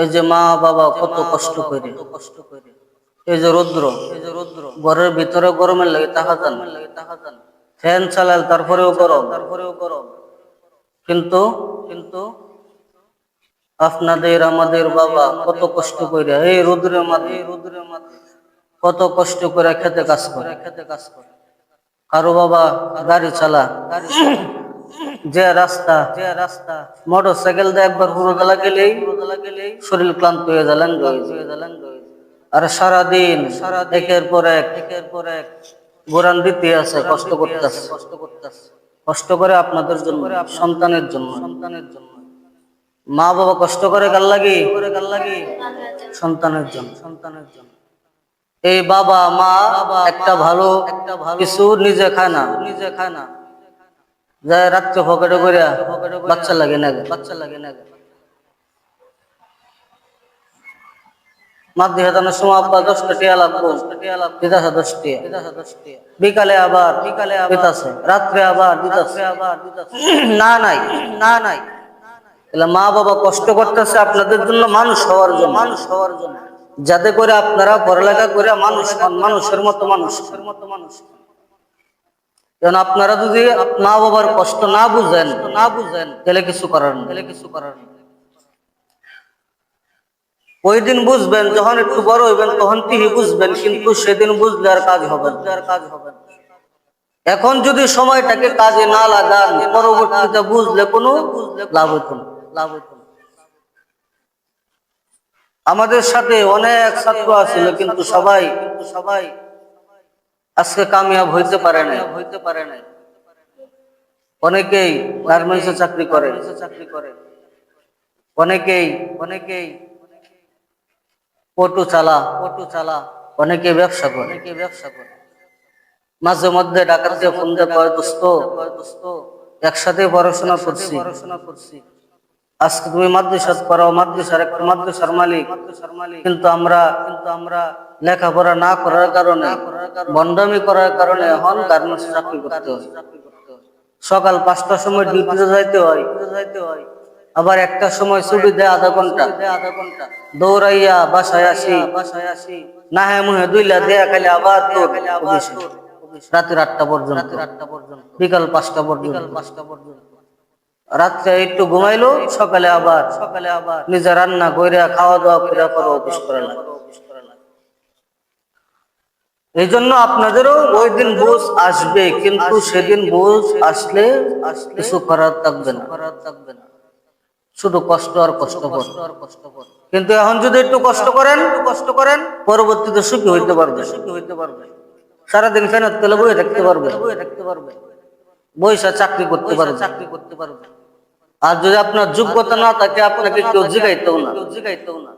এই যে মা বাবা কত কষ্ট করে। কষ্ট করে এই যে রৌদ্র এই যে রৌদ্র ঘরের ভিতরে গরমের লাগে তাহা যান তাহা যান ফ্যান চালাল তারপরেও গরম। তারপরেও গরম কিন্তু কিন্তু আপনাদের, আমাদের বাবা কত কষ্ট করে এই রৌদ্রের মাঝে রৌদ্রের মাঝে কত কষ্ট করে খেতে কাজ করে। খেতে কাজ করে কারও বাবা গাড়ি চালা গাড়ি চালা। যে রাস্তা যে রাস্তা। মোটর সাইকেল দিয়ে একবার গেলেই হুড়োদলা গেলেই শরীর ক্লান্ত হয়ে যালেন আর সারাদিন সারা একের পর এক একের পর এক গোরান দিতে আছে, কষ্ট করতেছে। কষ্ট করতেছে কষ্ট করে আপনাদের জন্য, সন্তানের জন্য। সন্তানের জন্য মা বাবা কষ্ট করে গাল লাগি করে গাল লাগি? সন্তানের জন্য। সন্তানের জন্য এই বাবা, মা একটা ভালো একটা ভালো কিছু নিজে খায় না নিজে খায় না। যায় রাত্রে পকেটে করে বাচ্চা লাগে না বাচ্চা লাগে না সময় আব্বা দশটা টিয়া লাগবো বিকালে আবার বিকালে রাত্রে আবার আবার না, নাই। না নাই তাহলে মা বাবা কষ্ট করতেছে আপনাদের জন্য মানুষ হওয়ার জন্য। মানুষ হওয়ার জন্য যাতে করে আপনারা পড়ালেখা করে মানুষ মানুষের মতো মানুষের মতো মানুষ। কারণ আপনারা যদি মা বাবার কষ্ট না বুঝেন না বুঝেন, তাহলে কিছু করার তাহলে কিছু করার ওই দিন বুঝবেন, যখন একটু বড় হইবেন, তখন তিনি বুঝবেন, কিন্তু সেদিন বুঝলে আর কাজ হবে কাজ হবে এখন যদি সময়টাকে কাজে না লাগান, পরবর্তীতে বুঝলে কোনো লাভ হইতো না। লাভ হইতো না আমাদের সাথে অনেক ছাত্র আছিল কিন্তু সবাই কিন্তু সবাই আজকে কামিয়াব হইতে পারে না হইতে পারে না অনেকেই গার্মেন্টসে চাকরি করে। চাকরি করে অনেকেই অনেকেই অটো চালা অটো চালা অনেকে ব্যবসা করে। অনেকে ব্যবসা করে মাঝে মধ্যে দিয়ে ফোন দিয়ে কয়, দোস্ত, একসাথে পড়াশোনা করছি পড়াশোনা করছি। আজকে তুমি মাদ্রাসা পড়াও, মাদ্রাসার একটা মাদ্রাসার মালিক। কিন্তু আমরা কিন্তু আমরা লেখাপড়া না করার কারণে বন্ডামি করার কারণে এখন গার্মেন্টস চাকরি করতে সকাল পাঁচটার সময় ডিউটিতে যাইতে হয়, আবার একটা সময় ছুটি দেয় আধা ঘণ্টা। দৌড়াইয়া বাসায় আসি বাসায় আসি না হ্যাঁ মুহে দুইলা দেয়া খালি আবার। রাতের আটটা পর্যন্ত বিকাল পাঁচটা পর্যন্ত, বিকাল পাঁচটা পর্যন্ত। রাত্রে একটু ঘুমাইলো, সকালে আবার সকালে আবার নিজে রান্না কইরা খাওয়া দাওয়া করে পরে অফিস করে লাগে। এই জন্য আপনাদেরও ওই দিন বুঝ আসবে, কিন্তু সেদিন বুঝ আসলে কিছু করার থাকবে না। করার থাকবে না শুধু কষ্ট আর কষ্ট আর কষ্ট কিন্তু এখন যদি একটু কষ্ট করেন কষ্ট করেন পরবর্তীতে সুখী হইতে পারবে সুখী হইতে পারবে সারাদিন ফেনত তেলে বয়ে থাকতে পারবে বয়ে থাকতে পারবে বৈশা চাকরি করতে পারবে চাকরি করতে পারবে আর যদি আপনার যোগ্যতা না থাকে আপনাকে কেউ জিগাইতেও না। জিগাইতেও না